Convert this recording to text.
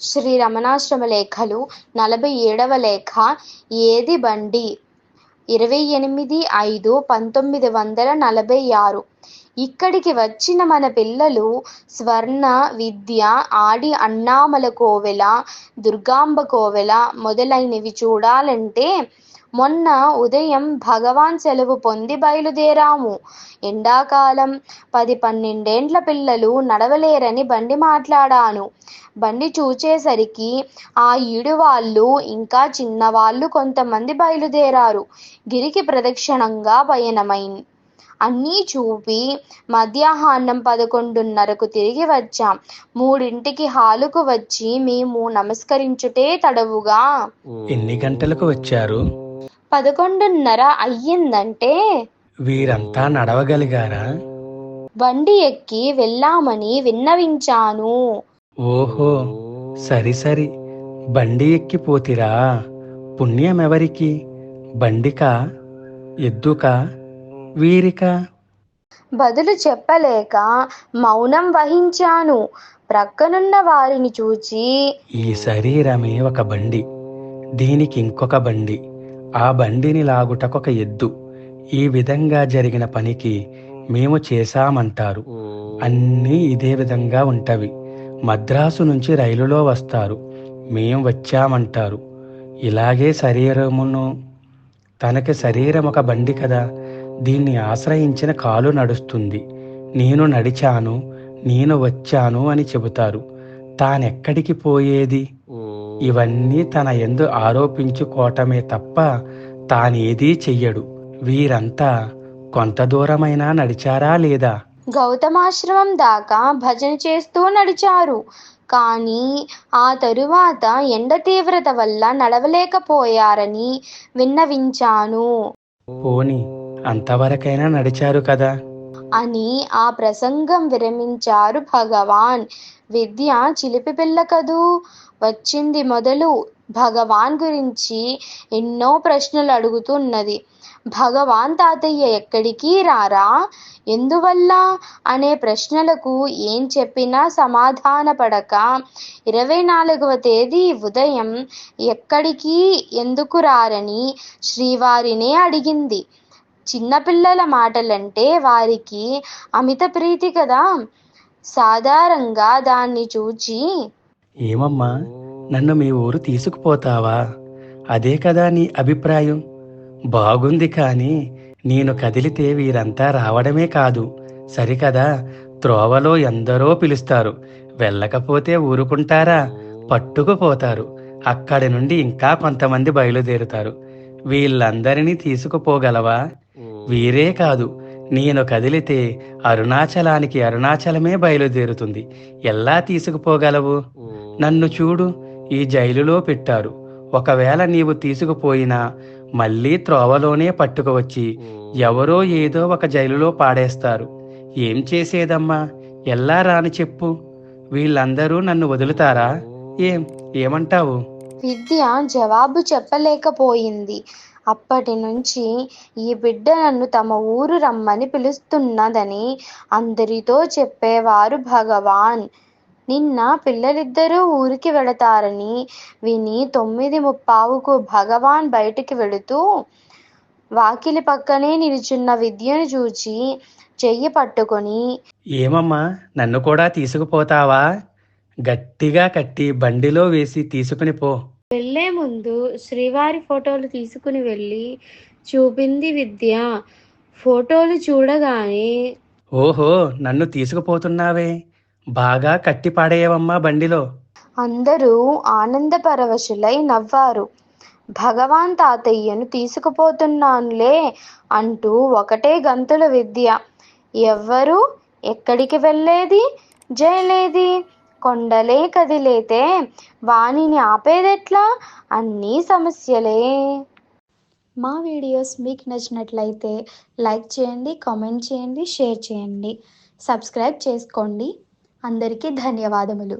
శ్రీ రమణాశ్రమ లేఖలు నలభై ఏడవ లేఖ ఏది బండి? ఇరవై ఎనిమిది ఐదు పంతొమ్మిది వందల నలభై ఆరు. ఇక్కడికి వచ్చిన మన పిల్లలు స్వర్ణ విద్య ఆడి అన్నామల కోవెల దుర్గాంబ కోవెల మొదలైనవి చూడాలంటే మొన్న ఉదయం భగవాన్ సెలవు పొంది బయలుదేరాము. ఎండాకాలం పది పన్నెండేండ్ల పిల్లలు నడవలేరని బండి మాట్లాడాను. బండి చూచేసరికి ఆ ఈడు వాళ్ళు ఇంకా చిన్నవాళ్ళు కొంతమంది బయలుదేరారు. గిరికి ప్రదక్షిణంగా పయనమైన్ అన్నీ చూపి మధ్యాహ్నం పదకొండున్నరకు తిరిగి వచ్చాం. మూడింటికి హాలుకు వచ్చి మేము నమస్కరించుటే తడవుగా. ఎన్ని గంటలకు వచ్చారు? పదకొండున్నర అయ్యిందంటే వీరంతా నడవగలిగారా? బండి ఎక్కి వెళ్ళామని విన్నవించాను. ఓహో సరి సరి. బండి ఎక్కిపోతిరా. పుణ్యమెవరికి? బండికా? ఎద్దుకా? వీరికా? బదులు చెప్పలేక మౌనం వహించాను. ప్రక్కనున్న వారిని చూచి ఈ శరీరమే ఒక బండి. దీనికి ఇంకొక బండి. ఆ బండిని లాగుటకొక ఎద్దు. ఈ విధంగా జరిగిన పనికి మేము చేశామంటారు. అన్నీ ఇదే విధంగా ఉంటవి. మద్రాసు నుంచి రైలులో వస్తారు. మేం వచ్చామంటారు. ఇలాగే శరీరమును తనకి శరీరం ఒక బండి కదా దీన్ని ఆశ్రయించిన కాలు నడుస్తుంది. నేను నడిచాను నేను వచ్చాను అని చెబుతారు. తానెక్కడికి పోయేది? ఇవన్నీ తన ఎందు ఆరోపించుకోవటమే తప్ప తానేదీ చెయ్యడు. వీరంతా కొంత దూరమైనా నడిచారా లేదా? గౌతమాశ్రమం దాకా భజన చేస్తూ నడిచారు. కానీ ఆ తరువాత ఎండ తీవ్రత వల్ల నడవలేకపోయారని విన్నవించాను. పోని అంతవరకైనా నడిచారు కదా? అని ఆ ప్రసంగం విరమించారు భగవాన్. విద్య చిలిపి పిల్ల కదూ? వచ్చింది మొదలు భగవాన్ గురించి ఎన్నో ప్రశ్నలు అడుగుతున్నది. భగవాన్ తాతయ్య ఎక్కడికి రారా? ఎందువల్ల? అనే ప్రశ్నలకు ఏం చెప్పినా సమాధానపడక ఇరవై నాలుగవ తేదీ ఉదయం ఎక్కడికి ఎందుకు రారని శ్రీవారినే అడిగింది. చిన్నపిల్లల మాటలంటే వారికి అమిత ప్రీతి కదా. సాధారణంగా దాన్ని చూచి ఏమమ్మా నన్ను మీ ఊరు తీసుకుపోతావా? అదే కదా నీ అభిప్రాయం. బాగుంది కానీ నేను కదిలితే వీరంతా రావడమే కాదు. సరికదా? త్రోవలో ఎందరో పిలుస్తారు. వెళ్ళకపోతే ఊరుకుంటారా? పట్టుకుపోతారు. అక్కడి నుండి ఇంకా కొంతమంది బయలుదేరుతారు. వీళ్ళందరినీ తీసుకుపోగలవా? వీరే కాదు. నేను కదిలితే అరుణాచలానికి అరుణాచలమే బయలుదేరుతుంది. ఎలా తీసుకుపోగలవు? నన్ను చూడు ఈ జైలులో పెట్టారు. ఒకవేళ నీవు తీసుకుపోయినా మళ్ళీ త్రోవలోనే పట్టుకువచ్చి ఎవరో ఏదో ఒక జైలులో పాడేస్తారు. ఏం చేసేదమ్మా? ఎలా రాని చెప్పు. వీళ్ళందరూ నన్ను వదులుతారా? ఏం ఏమంటావు? విద్య జవాబు చెప్పలేకపోయింది. అప్పటి నుంచి ఈ బిడ్డ నన్ను తమ ఊరు రమ్మని పిలుస్తున్నదని అందరితో చెప్పేవారు భగవాన్. నిన్న పిల్లలిద్దరూ ఊరికి వెళతారని విని తొమ్మిది ముప్పావుకు భగవాన్ బయటికి వెళుతూ వాకిలి పక్కనే నిలుచున్న విద్యను చూచి చెయ్యి పట్టుకొని ఏమమ్మా నన్ను కూడా తీసుకుపోతావా? గట్టిగా కట్టి బండిలో వేసి తీసుకుని పో. వెళ్ళే ముందు శ్రీవారి ఫోటోలు తీసుకుని వెళ్ళి చూపింది విద్య. ఫోటోలు చూడగానే ఓహో నన్ను తీసుకుపోతున్నావే. బాగా కట్టి పాడేయవమ్మా బండిలో. అందరూ ఆనందపరవశులై నవ్వారు. భగవాన్ తాతయ్యను తీసుకుపోతున్నానులే అంటూ ఒకటే గంతుల విద్య. ఎవ్వరు ఎక్కడికి వెళ్ళేది? జయలేది? కొండలే కదిలేతే వాణిని ఆపేదెట్లా? అన్నీ సమస్యలే. మా వీడియోస్ మీకు నచ్చినట్లయితే లైక్ చేయండి కామెంట్ చేయండి షేర్ చేయండి. సబ్స్క్రైబ్ చేసుకోండి. అందరికీ ధన్యవాదములు.